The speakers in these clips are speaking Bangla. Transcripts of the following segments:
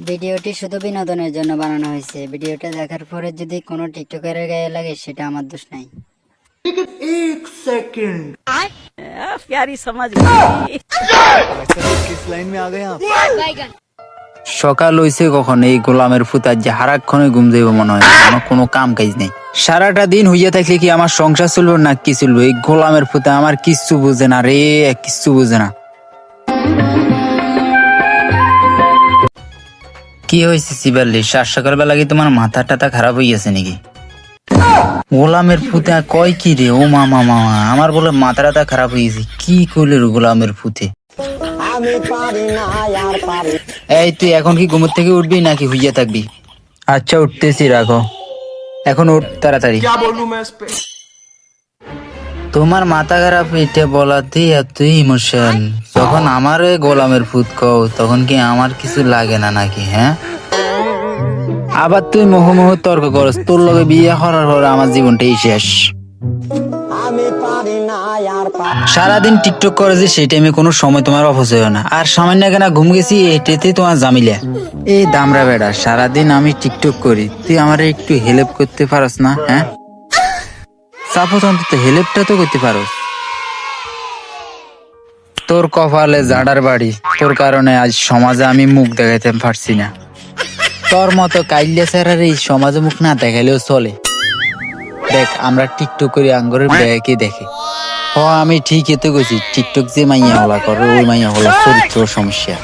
ভিডিওটি শুধু বিনোদনের জন্য বানানো হয়েছে। ভিডিওটা দেখার পরে যদি কোনো টিকটকের গায়ে লাগে সেটা আমার দোষ নাই। সকাল হইছে কখন? এই গোলামের ফুতার যে হারাক্ষণে ঘুম যাইব মনে হয় আমার কোনো কাম কাজ নেই। সারাটা দিন হইয়া থাকলে কি আমার সংসার চলবে না কি চলবে? এই গোলামের ফুতা আমার কিচ্ছু বুঝে না রে কিচ্ছু বুঝে না। কি হয়েছে সিবাল্লি? সাত সকালবেলা কি তোমার মাথা টাথা খারাপ হইয়াছে নাকি? গোলামের ফুতে কয় কি রে? ও মামা মামা আমার বলে মাথা টাথা খারাপ হয়েছে কি করলে গোলামের ফুতে এই, তুই এখন কি ঘুমোর থেকে উঠবি নাকি হইয়া থাকবি? আচ্ছা উঠতেছি, রাখো। এখন উঠ, তাড়াতাড়ি। তোমার মাথা খারাপ এটা বলাতে এতই ইমোশন যখন আমার এ গোলামের ফুত কও, তখন কি আমার কিছু লাগে না নাকি হ্যাঁ? আবার তুই মোহ মোহ তর্ক করস, তোর লগে বিয়ে করার পর আমার জীবনটাই শেষ। সারাদিন টিকটক করে যে সেই টাইমে কোনো সময় তোমার অপচয় না। আর সামান্য কেনা ঘুম গেছি এটাতে তোমার জামিলা এই দামরা বেড়া, সারাদিন আমি টিকটক করি, তুই আমার একটু হেল্প করতে পারস না হ্যাঁ? সাপোজ অন্তত হেল্পটা তো করতে পারস। তোর কপালে জাডার বাড়ি, তোর কারণে আজ সমাজে আমি মুখ দেখাইতে পারছি না। তোর মতো কাইল্লা স্যারের এই সমাজে মুখ না দেখাইলেও চলে। দেখ, আমরা টিকটক করি, আঙ্গরের ব্যাগে দেখে? হ, আমি ঠিকই তো কইছি, টিকটক যে মাইয়া হলা করে, ওই মাইয়া হলা চরিত্র সমস্যা।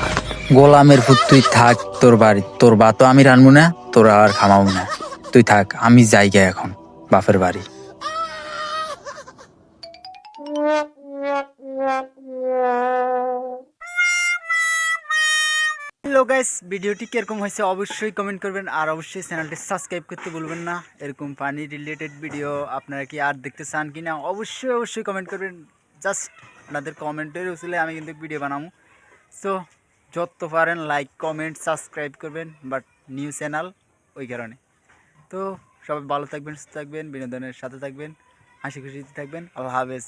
গোলামের ফুট তুই থাক তোর বাড়ি, তোর বা তো আমি রানবো না, তোর আর খামাবো না। তুই থাক, আমি যাইগা এখন, বাপের বাড়ি। হ্যালো গাইস ভিডিওটি কীরকম হয়েছে অবশ্যই কমেন্ট করবেন আর অবশ্যই চ্যানেলটি সাবস্ক্রাইব করতে ভুলবেন না। এরকম পানি রিলেটেড ভিডিও আপনারা কি আর দেখতে চান কি না অবশ্যই অবশ্যই কমেন্ট করবেন। জাস্ট আপনাদের কমেন্টের উসলে আমি কিন্তু ভিডিও বানাবো। সো যত পারেন লাইক কমেন্ট সাবস্ক্রাইব করবেন বাট নিউ চ্যানেল ওই কারণে। তো, সবাই ভালো থাকবেন, সুস্থ থাকবেন, বিনোদনের সাথে থাকবেন, হাসি খুশিতে থাকবেন। আল্লাহ হাফেজ।